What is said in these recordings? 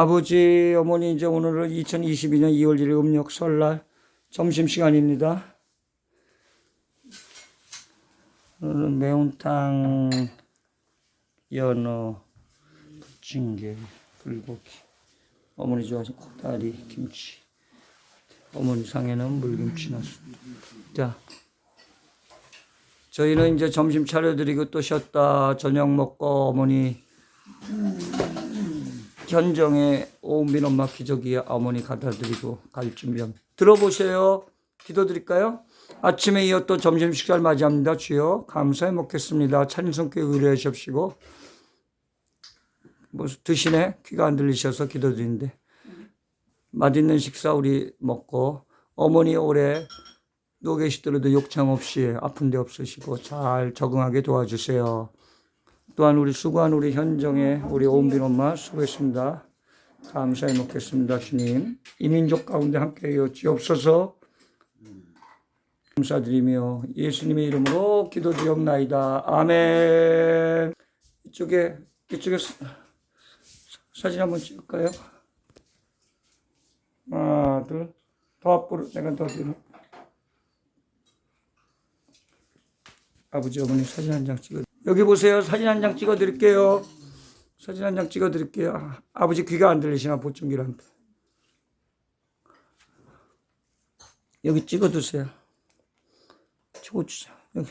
아버지, 어머니 이제 오늘은 2022년 2월 1일 음력 설날 점심시간입니다. 오늘은 매운탕, 연어, 부침개, 불고기, 어머니 좋아하시는 코다리, 김치, 어머니 상에는 물김치 넣습니다. 자, 저희는 이제 점심 차려드리고 또 쉬었다 저녁 먹고 어머니 현정의 오은빈 엄마 기저귀 어머니 갖다 드리고 갈 준비합니다. 들어보세요. 기도드릴까요? 아침에 이어 또 점심 식사를 맞이합니다. 주여 감사해 먹겠습니다. 찬성께 의뢰하십시고 뭐 드시네 귀가 안 들리셔서 기도드리는데 맛있는 식사 우리 먹고 어머니 올해 누워 계시더라도 욕창 없이 아픈 데 없으시고 잘 적응하게 도와주세요. 또한 우리 수고한 우리 현정의 우리 오은빈 엄마 수고했습니다. 감사히 먹겠습니다, 주님. 이 민족 가운데 함께하여 주옵소서. 감사드리며 예수님의 이름으로 기도드리옵나이다. 아멘. 이쪽에 이쪽에 사- 사진 한번 찍을까요? 하나, 둘. 더 앞으로 내가 더 뒤로. 아버지 어머니 사진 한 장 찍어. 여기 보세요. 사진 한 장 찍어 드릴게요. 사진 한 장 찍어 드릴게요. 아, 아버지 귀가 안 들리시나 보청기한테. 여기 찍어 두세요. 고추장 여기.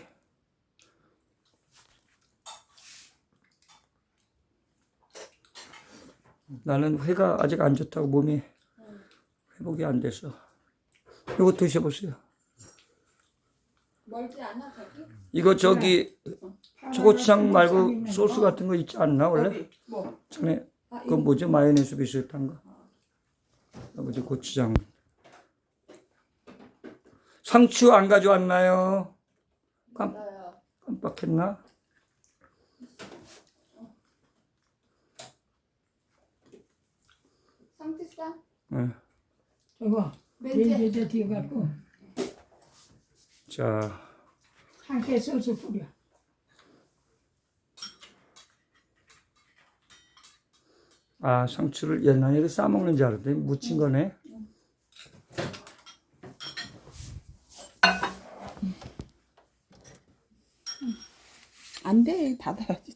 나는 회가 아직 안 좋다고 몸이 회복이 안 돼서. 이거 드셔보세요. 멀지 않아 저기? 이거 저기 초고추장 말고 소스 같은 거 있지 않나 원래? 뭐 전에 아, 그건 뭐죠? 마요네즈 비슷한 거. 아버지 고추장. 상추 안 가져왔나요? 깜. 깜빡했나? 상추쌈? 네. 저거 멘트? 렌즈에 뒤에 갖고 자, 한개 소주 뿌려. 아, 상추를 연란이로 싸먹는 줄 알았더니 묻힌 거네. 안 돼, 닫아야지.